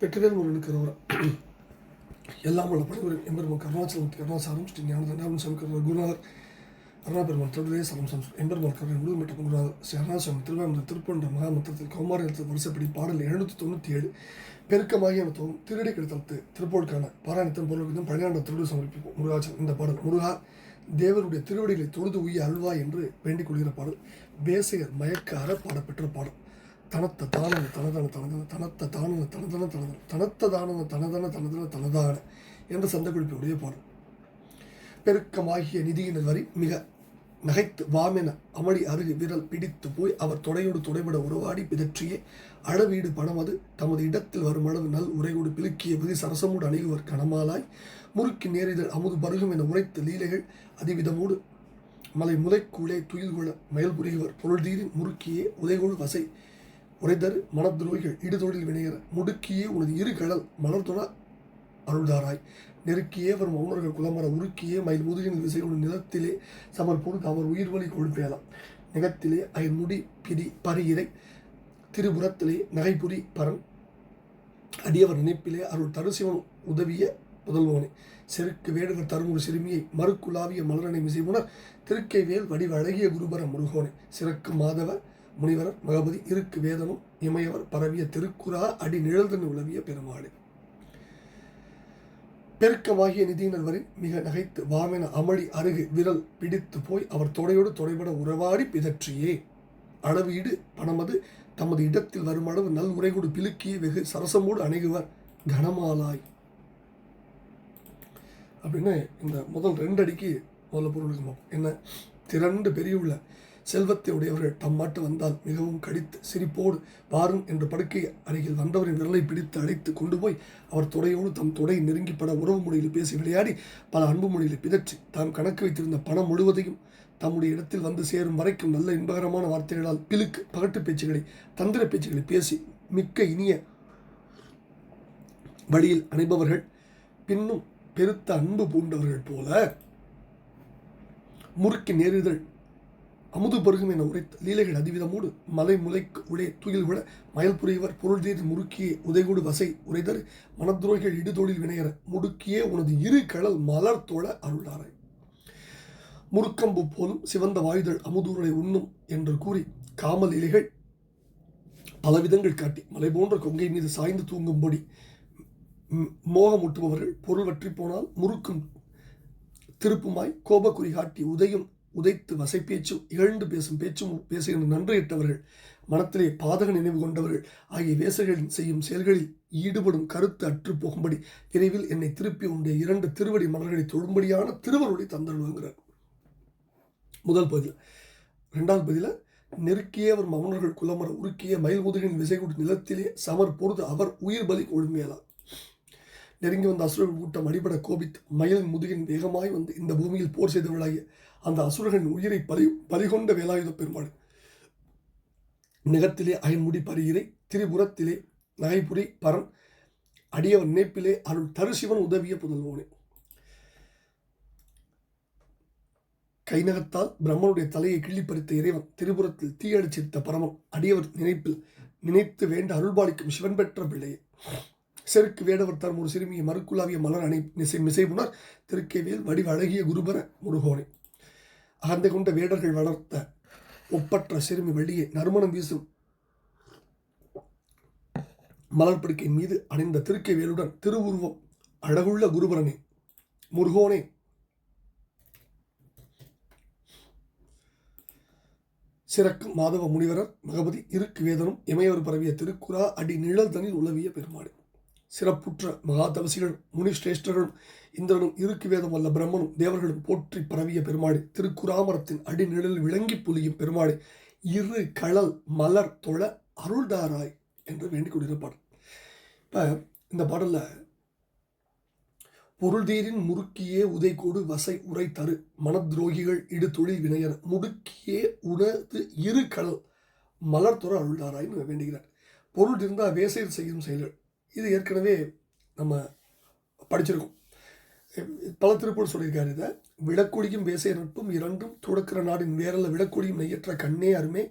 வெற்றிவேல் முருகனுக்கு எல்லாம் உள்ள பணிபுரியும் எம்பெருமான் கருணாச்சலம் கருணாசாரம் ஸ்ரீ ஞான தண்டாபன் சாமி கருணா குருநாதர். அருணாபெருமான் தொடர்வே சரம் சம் எம்பெருமான் கருணை முழு மற்றும் குருநாதர். ஸ்ரீ அருணாசாமி திருவாமூர் திருப்பண்ட மகாமத்திரத்தில் கௌமாரத்தில் வருஷப்படி பாடல் எழுநூற்றி தொண்ணூற்றி ஏழு. பெருக்கமாகிய தோறும் திருடி கெடுத்தலுக்கு திருப்போருக்கான பாராயணத்தின் பொருளுக்கும் பழனியாண்ட திருடு சமர்ப்பிப்போம். முருகாச்சலம். இந்த பாடல் முருகா தேவருடைய திருவடிகளை தொழுது உய்ய அல்வா என்று வேண்டிக் கொள்கிற பாடல். பேசையர் மயக்க அற பாடப்பெற்ற பாடல். தனத்த தானன தனதன தனதன தனத்த தானன தனதன தனதன தனத்த தானன தனதன தனதன தனதான என்ற சந்த குறிப்புடைய பாடல் பெருக்கமாகிய நிதியினர் வரி மிக நகைத்து வாமென அமளி அருகு விரல் பிடித்து போய் அவர் தொடையோடு துடைபட உருவாடி பிதற்றியே அளவீடு பணமது தமது இடத்தில் வரும் அளவு நல் உரையோடு பிலுக்கிய விதி சரசமோடு அணுகுவர் கனமாலாய். முறுக்கி நேரிதழ் அமுது பருகும் என உரைத்த லீலைகள் அதிவிதமோடு மலை முதைக்குள்ளே கொள்ள மயல் புரிவர் பொருள்தீரின் முறுக்கியே உதைகொள் வசை. உரைதரு மனத்துரோகிகள் இடுதொழில் வினையர முடுக்கியே உனது இரு கடல் மலர்தொழ அருள்தாராய். நெருக்கியே வரும் மௌனர்கள் குலமர உருக்கியே மயில் முதுகின் விசைகளுடன் நிலத்திலே சமர் பொருள் அவர் உயிர் வழி கொள்பேலாம் நிகத்திலே ஐ முடி பிடி பரியிரை திரிபுரத்திலே நகைபுரி பரன். அடியவர் நினைப்பிலே அருள் தருசிவன் உதவிய புதல்வோனே செருக்கு வேடுவர் தருமுறு சிறுமியை மறுக்குலாவிய மலரனை மிசைமுனர் திருக்கை வேல் வடிவழகிய குருபர முருகோனே. சிறக்கு மாதவ முனிவரர் மகபதி இருக்கு வேதனும் இமையவர் பரவிய திருக்குறா அடி நிழல்தன் உளவிய பெருமாளே. பெருக்கமாகிய நிதியினர்வரின் வரை மிக நகைத்து வாமென அமளி அருகு விரல் பிடித்து போய் அவர் தொடையோடு தொடைபட உறவாடி பிதற்றியே. அளவீடு பணமது தமது இடத்தில் வரும் அளவு நல் உரைகூடு பிலுக்கிய வெகு சரசமோடு அணுகுவர் கனமாலாய். அப்படின்னு இந்த முதல் ரெண்டு அடிக்கு முதல்ல பொருள் என்ன? திரண்டு பெரியுள்ள செல்வத்தை உடையவர்கள் தம்மாட்டு வந்தால் மிகவும் கடித்து சிரிப்போடு பாரும் என்ற படுக்கை அருகில் வந்தவரின் விரலை பிடித்து அழைத்து கொண்டு போய் அவர் துடையோடு தம் துடை நெருங்கிப்பட உறவு மொழியில் பேசி விளையாடி பல அன்பு மொழியில் பிதற்றி தாம் கணக்கு வைத்திருந்த பணம் முழுவதையும் தம்முடைய இடத்தில் வந்து சேரும் வரைக்கும் நல்ல இன்பகரமான வார்த்தைகளால் பிலுக்கு பகட்டு பேச்சுகளை தந்திர பேச்சுகளை பேசி மிக்க இனிய வழியில் அணைபவர்கள் பின்னும் பெருத்த அன்பு பூண்டவர்கள் போல முறுக்கி நேரிதழ் அமுது பருகும் என உரைத்த லீலைகள் அதிவிதமோடு மலை முலைக்கு உடே துயில் விட மயல் புரியவர் பொருள் தீர் முறுக்கியே உதைகூடு வசை உரைதர் மனத்துரோகிகள் இடுதொழில் வினையர முடுக்கியே உனது இரு கடல் மலர் தோழ அருளாரை. முறுக்கம்பு போலும் சிவந்த வாயுதல் அமுதூரனை உண்ணும் என்று கூறி காமல் இலைகள் பலவிதங்கள் காட்டி மலை போன்ற கொங்கை மீது சாய்ந்து தூங்கும்படி மோகமூட்டுபவர்கள் பொருள் வற்றி போனால் முறுக்கும் திருப்புமாய் கோபக்குறி காட்டி உதையும் உதைத்து வசை பேச்சும் இகழ்ந்து பேசும் பேச்சும் பேசுகின்ற நன்றியிட்டவர்கள் மனத்திலே பாதக நினைவு கொண்டவர்கள் ஆகிய வேசர்களின் செய்யும் செயல்களில் ஈடுபடும் கருத்து அற்று போகும்படி விரைவில் என்னை திருப்பி உண்டிய இரண்டு திருவடி மலர்களை தொழும்படியான திருவருளை தந்தருவாங்கிறார் முதல் பதில். ரெண்டாவது பதில நெருக்கிய அவர் மவுனர்கள் குலமர உருக்கிய மயில் முதுகின் விசைகுடி நிலத்திலே சமர் பொறுத்து அவர் உயிர் பலி கொழுமையலாம் நெருங்கி வந்த அசுரர்கள் கூட்டம் அடிபட கோபித்து மயில் முதுகின் வேகமாய் வந்து இந்த பூமியில் போர் செய்தவர்களாகிய அந்த அசுரகன் உயிரை பலி பலிகொண்ட வேலாயுத பெருமாள். நிகத்திலே அயன்முடி பரியிரை திரிபுரத்திலே நகைபுரி பரன் அடியவன் நினைப்பிலே அருள் தருசிவன் உதவிய புதல்வோனே. கைநகத்தால் பிரம்மனுடைய தலையை கிள்ளிப்பறித்த இறைவன் திரிபுரத்தில் தீயடிச்சிருத்த பரமன் அடியவர் நினைப்பில் நினைத்து வேண்ட அருள்பாலிக்கும் சிவன் பெற்ற பிள்ளையே. செருக்கு வேடவர் தரும் ஒரு சிறுமியை மறுக்குலாவிய மலர் அணை மிசை மிசைபுணர் திருக்கேவியல் வடிவழகிய குருபர முருகோனே. அகந்தை கொண்ட வேடர்கள் வளர்த்த ஒப்பற்ற சிறுமி வெளியே நறுமணம் வீசும் மலர்படுக்கை மீது அணிந்த திருக்கை வேலுடன் திருவுருவம் அழகுள்ள குருபரனே முருகோனே. சிறக்கும் மாதவ முனிவரர் மகபதி இருக்கு வேதனும் இமையவர் பரவிய திருக்குறா அடி நிழல் தனில் உளவிய பெருமாடு. சிறப்புற்ற மகாதவசிகள் முனிஷ்டேஷ்டர்களும் இந்திரனும் இருக்கு வேதம் வல்ல பிரம்மனும் தேவர்களும் போற்றி பரவிய பெருமாடு திருக்குறாமரத்தின் அடிநிழலில் விளங்கி புலியும் பெருமாடு இரு களல் மலர் தொழ அருள்தாராய் என்று வேண்டிக் கொண்டிருந்த பாடல். இப்போ இந்த பாடலில் பொருள்தீரின் முறுக்கியே உதைகோடு வசை உரை தரு மனத்ரோகிகள் இடு தொழில் வினையர் முடுக்கியே உணர்ந்து இரு கடல் மலர் துற அருள்தாராய்னு வேண்டுகிறார். பொருள் இருந்தால் வேசையில் செய்யும் செயல்கள். இது ஏற்கனவே நம்ம படிச்சிருக்கோம். பல திருப்பூர் சொல்லியிருக்காரு இதை. விடக்குடியும் பேசிய நட்பும் இரண்டும் துடக்கிற நாடின் வேரல்ல விடக்குடியும் நெய்யற்ற கண்ணே அருமே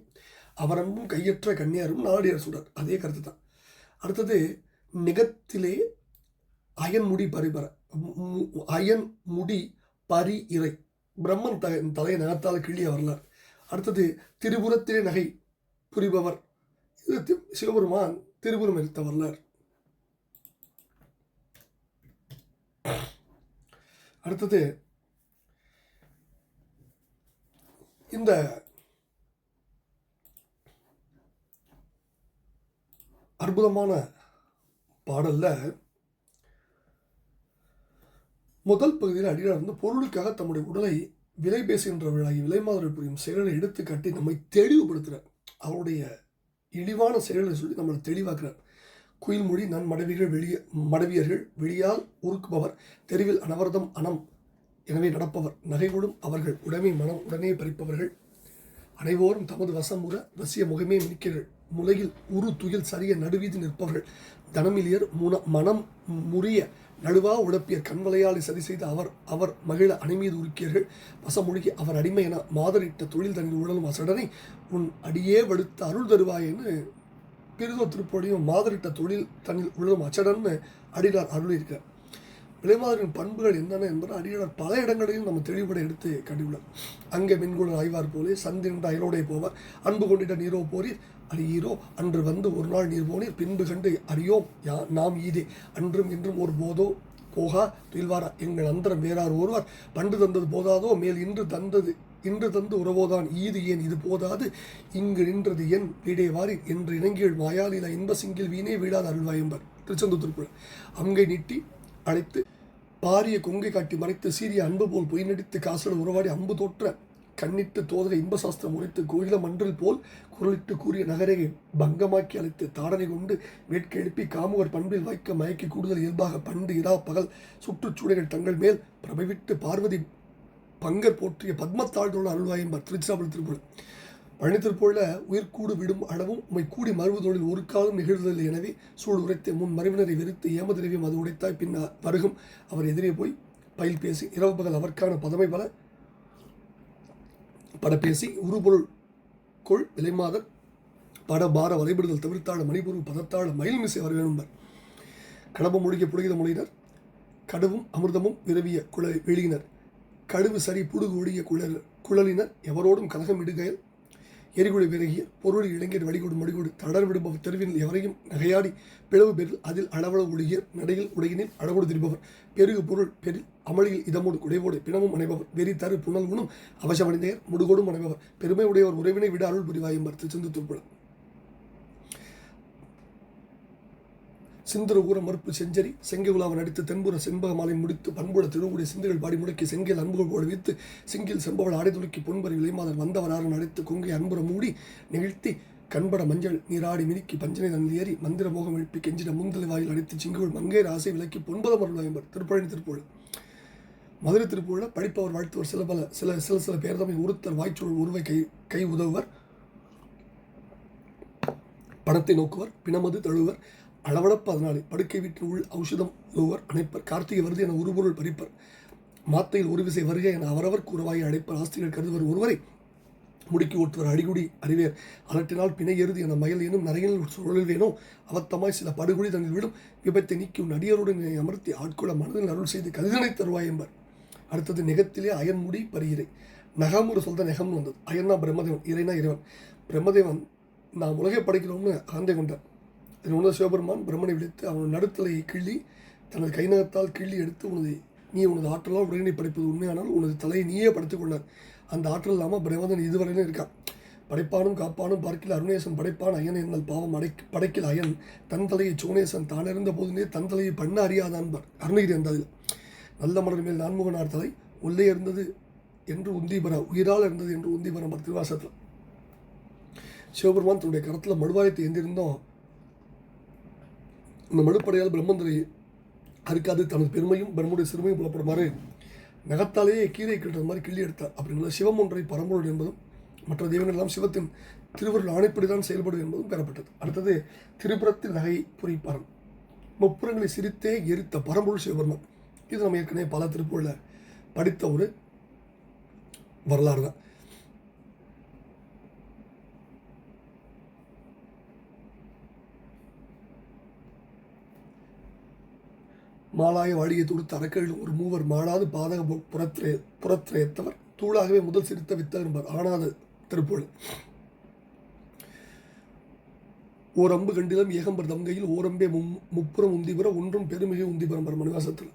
அவரன்பும் கையற்ற கண்ணே அரும் நாடியார் சொல்கிறார் அதே கருத்து தான். அடுத்தது நிகத்திலே அயன் முடி பரிபர அயன் முடி பரி இறை. பிரம்மன் த தலையை நகத்தால் கிள்ளிய வரலாறு அடுத்தது திருபுரத்திலே நகை புரிபவர். இது சிவபெருமான் திருபுரம் எடுத்த வரலாறு அடுத்தது இந்த அற்புதமான பாடலில் முதல் பகுதியில் அடியார் வந்து பொருளுக்காக தம்முடைய உடலை விலை பேசுகின்றவர்களாகி விலை மாதிரி புரியும் செயலை எடுத்து காட்டி நம்மை தெளிவுபடுத்துகிறார் அவருடைய இழிவான செயலை சொல்லி நம்மளை தெளிவாக்குறார் குயில் மொழி நன் மடவிகள் வெளிய மடவியர்கள் வெளியால் உருக்குபவர் தெருவில் அனவரதம் அனம். எனவே நடப்பவர் நகைகொடும் அவர்கள் உடைமை மனம் உடனே பறிப்பவர்கள். அனைவோரும் தமது வசமுற வசிய முகமே மினிக்கிறார்கள். முலையில் உரு துயில் சரிய நடுவீதி நிற்பவர்கள். தனமிலியர் முன மனம் முறிய நடுவா உழப்பியர் கண்வலையாளி சதி செய்து அவர் அவர் மகிழ அணிமீது உருக்கியர்கள். வசமொழிகி அவர் அடிமை என மாதரிட்ட தொழில் தனது உடலும் அசடனை உன் அடியே வடுத்து அருள் தருவாயன்னு பிரிதோ திருப்பொடியும் மாதிரிட்ட தொழில் தன்னில் உள்ளதும் அச்சடன்னு அடியார் அருளியிருக்கிறார் விலைமாதரின் பண்புகள் என்னென்ன என்பதை அடியார் பல இடங்களையும் நம்ம தெளிவுபட எடுத்து கண்டுள்ளார் அங்கே மென்குடன் ஆய்வார் போலே சந்திரண்ட அயலோடைய போவார் அன்பு கொண்டிட்ட நீரோ போரீர் அறியீரோ அன்று வந்து ஒரு நாள் நீர் போனீர் பின்பு கண்டு அறியோம் யா நாம் ஈதே அன்றும் இன்றும் ஒரு போதோ போகா துயில்வாரா எங்கள் அந்தரம் வேறார் ஒருவர் பண்டு தந்தது போதாதோ மேல் இன்று தந்தது இன்று தந்து உறவோதான் ஈது ஏன் இது போதாது? இங்கு நின்றது என் வீடே என்று இணங்கியல் மாயாலில இன்ப சிங்கில் வீணே வீடாத அருள்வாயம்பர். திருச்செந்தூர் திருப்புழ அங்கை நீட்டி அழைத்து பாரிய கொங்கை காட்டி மறைத்து சீரிய அன்பு போல் பொய் நடித்து காசோடு உறவாடி அம்பு தோற்ற கண்ணிட்டு தோதர இன்ப சாஸ்திரம் உரைத்து கோயில மன்றில் போல் குரலிட்டு கூறிய நகரை பங்கமாக்கி அழைத்து தாடனை கொண்டு வேட்கை எழுப்பி காமுகர் பண்பில் வைக்க மயக்கி கூடுதல் இயல்பாக பண்டு இரா பகல் சுற்றுச்சூழல்கள் தங்கள் மேல் பிரபவிட்டு பார்வதி பங்கர் போற்றிய பத்மத்தாழ்தோடு அருள்வாயம்பர் திருச்சிராப்பள்ளி திருக்குறள். பழனி திருப்போல உயிர்கூடு விடும் அளவும் உமை கூடி மறுவதோடில் ஒரு காலம் நிகழ்வதில்லை எனவே சூழ் உரைத்து முன் மறைவினரை வெறுத்து ஏமதிரவியம் அது உடைத்தாய் பின் வருகும். அவர் எதிரே போய் பயில் பேசி இரவு பகல் அவர்க்கான பதமை பல பட பேசி உருபொருள் கொள் விலைமாதர் பட பார வரைபடுதல் தவிர்த்தாழ மணிபொருள் பதத்தாழ மயில் மிசை வர வேணும்பர் கடம்பு முழுகிய புழுகித மொழியினர் கடுவும் அமிர்தமும் விரவிய குழ வெளியினர். கடுவு சரி புடுகு ஒழிய குழல் குழலினர் எவரோடும் கலகம் இடுகையில் எரிகுழி விலகிய பொருள் இளைஞர் வடிகோடு மடிகோடு தடர் விடுபவர் தெருவில் எவரையும் நகையாடி பிளவு பெறில் அதில் அளவளவு ஒழுகிய நடையில் உடையினில் அழகோடு திரிபவர். பெருகு பொருள் பெரில் அமளியில் இதமோடு குடைவோடு பிணமும் அணைபவர். வெறி தரு புனல் உணும் அவசமடைந்தையர் முடுகோடும் அணைபவர். பெருமை உடையவர் உறவினை விட அருள் புரிவாயும் மறுத்து துர்புலம் சிந்துர ஊர மறுப்பு செஞ்சரி செங்கை அடித்து தென்புற செண்பக மாலை முடித்து பண்புட திருவுடைய சிந்துகள் பாடி முடக்கி செங்கில் அன்புகள் போல வைத்து சிங்கில் செம்பவள் அடைதுலுக்கி துலுக்கி இளைமாதன் வந்தவராரன் வந்தவராறு கொங்கை அன்புற மூடி நிகழ்த்தி கண்பட மஞ்சள் நீராடி மினுக்கி பஞ்சனை தந்து ஏறி மந்திர மோகம் எழுப்பி கெஞ்சிட முந்தலை வாயில் அடித்து சிங்குகள் மங்கை ஆசை விலக்கி பொன்பதம் அருள்வாயம்பர் திருப்பழனி திருப்பூர் மதுரை திருப்பூரில் படிப்பவர் வாழ்த்துவர் சில பல சில சில சில பேர் தம்மை உறுத்தர் வாய்ச்சூழல் உருவை கை கை உதவுவர் பணத்தை நோக்குவர் பிணமது தழுவர் அளவளப்பு அதனாலே. படுக்கை வீட்டில் உள் ஔஷதம் ஒருவர் அணைப்பர். கார்த்திகை வருது என உருபொருள் பறிப்பர். மாத்தையில் ஒரு விசை வருக என அவரவர் கூறவாயை அழைப்பர் ஆஸ்திகள் கருதுவர் ஒருவரை முடுக்கி ஓட்டுவர். அடிகுடி அறிவேர். அலட்டினால் பிணை எருது என மயல் எனும் நரையில் சுழல் வேணும். அவத்தமாய் சில படுகொடி தங்கள் விடும் விபத்தை நீக்கி உன் அடியருடன் அமர்த்தி ஆட்கொள்ள மனதில் அருள் செய்து கதிதனை தருவாய் என்பர். அடுத்தது நெகத்திலே அயன்முடி பரியிறை ஒரு சொல்ற நெகம்னு வந்தது. அயன்னா பிரம்மதேவன் இறைனா இறைவன். பிரம்மதேவன் நாம் உலகை படைக்கிறோம்னு ஆந்தை கொண்டார். இது உணர்ந்த சிவபெருமான் பிரம்மனை விழித்து அவனது நடுத்தலையை கிள்ளி தனது கைநகத்தால் கிள்ளி எடுத்து உனது நீ உனது ஆற்றலால் உடனே படைப்பது உண்மையானால் உனது தலையை நீயே படைத்துக் கொண்டார் அந்த ஆற்றல் இல்லாமல் பிரம்மதன் இதுவரையிலும் இருக்கான். படைப்பானும் காப்பானும் பார்க்கில் அருணேசன் படைப்பான் அயன் என்னல் பாவம் அடை படைக்கில் அயன். தன் தலையை சோனேசன் தான் இருந்த போதுனே தன் தலையை பண்ண அறியாதான்பர் அருணகிரி அந்த அதில் நல்ல மலர் மேல் நான்முகனார் தலை. உள்ளே இருந்தது என்று உந்திபர உயிரால் இருந்தது என்று உந்திபரம் திருவாசத்தில் சிவபெருமான் தன்னுடைய கரத்தில் மடுவாயத்தை எந்திருந்தோம் இந்த மழுப்படையால் பிரம்மந்தரை அறுக்காது தனது பெருமையும் பிரம்முடைய சிறுமையும் புலப்படுமாறு நகத்தாலேயே கீரை கிட்டுறது மாதிரி கிள்ளி எடுத்தார். அப்படிங்கிற சிவம் ஒன்றை பரம்பொருள் என்பதும் மற்ற தெய்வங்களெல்லாம் சிவத்தின் திருவருள் ஆணைப்படிதான் செயல்படும் என்பதும் பெறப்பட்டது. அடுத்தது திரிபுரத்தில் நகை புரிப்பரம் முப்புறங்களை சிரித்தே எரித்த பரம்பொருள் சிவபெருமான். இது நம்ம ஏற்கனவே பல திருப்பூரில் படித்த ஒரு வரலாறு தான். மாலாய வாழியை தொடுத்து அரக்கையில் ஒரு மூவர் மாளாது பாதக புறத்திரே புறத்திரேத்தவர். தூளாகவே முதல் சிரித்த வித்தகன்பர் ஆனாது திருப்பொழு ஓரம்பு கண்டிலம் ஏகம்பர் தங்கையில் ஓரம்பே மும் முப்புறம் உந்திபுற ஒன்றும் பெருமிகு உந்திபுரம் பர் மணிவாசத்தில்.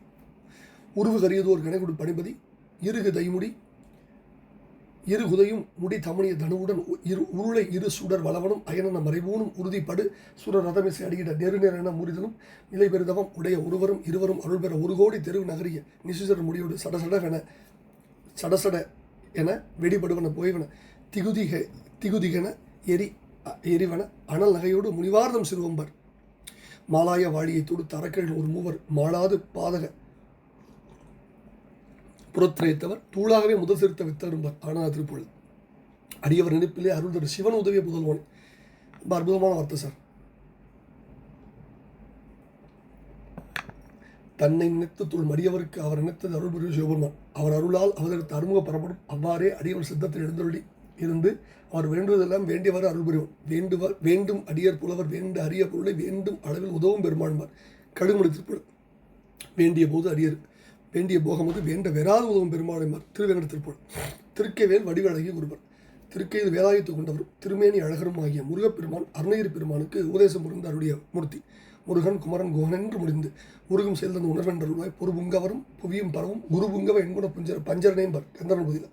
உருவு கரியதோர் கணக்குடு பணிபதி இருகு தைமுடி இரு குதையும் முடி தமிழிய தனுவுடன் இரு உருளை இரு சுடர் வளவனும் அயனன மறைவூனும் உறுதிப்படு. சுர ரதமிசை அடியிட நெருநெறன முறிதலும். நிலை பெருதவம் உடைய ஒருவரும் இருவரும் அருள் பெற ஒரு கோடி தெரு நகரிய நிசுசர் முடியோடு சடசடவென சடசட என வெடிபடுவன போய்வன. திகுதிக திகுதிகென எரி அ- எரிவன அனல் நகையோடு முனிவார்தம் சிறுவம்பர். மாலாய வாழியை தொடுத்து அரக்கர்கள் ஒரு மூவர் மாளாது பாதக புறத்திரைத்தவர் தூளாகவே முதல் சிறுத்த வித்தரும்பர் ஆனால் திருப்பொழுது அடியவர் நினைப்பிலே அருள் தரு சிவன் உதவிய புதல்வன். ரொம்ப அற்புதமான வார்த்தை சார். தன்னை நினைத்து தொல் மடியவருக்கு அவர் நினைத்தது அருள் புரிய சிவபெருமான். அவர் அருளால் அவதற்கு அறிமுக பரப்படும் அவ்வாறே அடியவர் சித்தத்தில் எழுந்தருளி இருந்து அவர் வேண்டுவதெல்லாம் வேண்டியவர் அருள் புரிவார் வேண்டுவர் வேண்டும் அடியர் புலவர் வேண்டு அரிய பொருளை வேண்டும் அளவில் உதவும் பெருமான்பார் கடுமொழி திருப்புள் வேண்டிய போது அடியர் வேண்டிய போகமது வேண்ட வெறாது உதவும் பெருமாளைமார் திருவேங்கட திருப்பூர் திருக்கைவேல் வடிவழகி குருபர் திருக்கையில் வேலாயத்து கொண்டவர். திருமேனி அழகரும் ஆகிய முருகப்பெருமான் அருணகிரி பெருமானுக்கு உபதேசம் புரிந்த அருடைய மூர்த்தி. முருகன் குமரன் குகன் என்று முடிந்து முருகும் சேர்ந்த உணர்வென்றருளாய் பொறுபுங்கவரும் புவியும் பரவும் குருபுங்கவ என்குண பஞ்சர பஞ்சரனையும் பர் கந்தரன் புதில.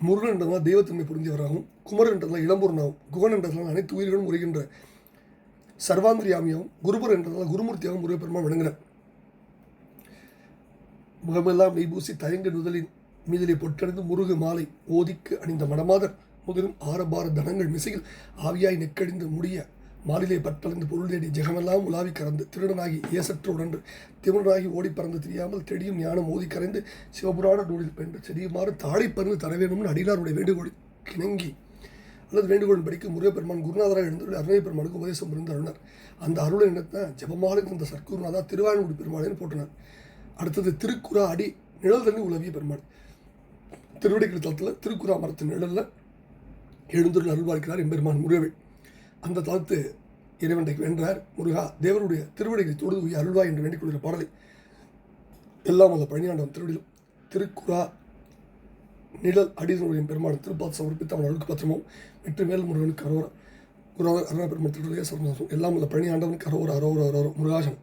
முருகன் என்றதால் தெய்வத்தன்மை புரிந்தவராகவும் குமரன் என்றதெல்லாம் இளம்பூரனாகவும் குகன் என்றதெல்லாம் அனைத்து உயிர்களும் உரைகின்ற சர்வாந்திரியாமியாகவும் குருபர் என்றதால் குருமூர்த்தியாகவும் முருகப்பெருமா விளங்குகிறார் முகமெல்லாம் நெய்பூசி தயங்கு நுதலின் மீதிலே பொட்டணிந்து முருகு மாலை ஓதிக்கு அணிந்த மடமாதர் முதிரும் ஆரபார தனங்கள் மிசையில் ஆவியாய் நெக்கடிந்து முடிய மாலிலே பட்டழிந்து பொருள் தேடி ஜெகமெல்லாம் உலாவி கறந்து திருடனாகி ஏசற்று உடன்று திமிழனாகி ஓடி பறந்து தெரியாமல் தெடியும் ஞானம் ஓதி கரைந்து சிவபுராண நூலில் பென்று செடியுமாறு தாழை பறந்து தர வேண்டும்னு அடினாருடைய வேண்டுகோள் கிணங்கி அல்லது வேண்டுகோளின்படிக்கு முருகப்பெருமான் குருநாதராக எழுந்துள்ள அருணை பெருமானுக்கு உபதேசம் புரிந்து அருணர் அந்த அருளை எண்ணத்தை ஜபமாக இருந்த சர்க்குருநாதா திருவாயன்குடி பெருமாளைன்னு போட்டினார் அடுத்தது திருக்குறா அடி நிழல் தண்ணி உலவிய பெருமாள். திருவடிக்கிற தளத்தில் திருக்குறா மரத்தின் நிழலில் எழுந்துள்ள அருள்வாழ்கிறார் எம்பெருமான் முருகவே. அந்த தளத்து இறைவனை வென்றார் முருகா தேவருடைய திருவடிகளை தொழுது உய அருள்வாய் என்று வேண்டிக் கொள்கிற பாடலை எல்லாம் அந்த பழனியாண்டவன் திருவடியிலும். திருக்குறா நிழல் அடிதனுடைய பெருமாள் திருப்பாத் சமர்ப்பித்து அவன் அழுக்கு பத்திரமும் வெற்றி மேல் முருகனுக்கு அரோரா குருநாதர் அருணா பெருமாள் திருடைய சரணாசம் எல்லாம் உள்ள பழனி ஆண்டவனுக்கு அரோரா அரோர அரோர முருகாசனம்.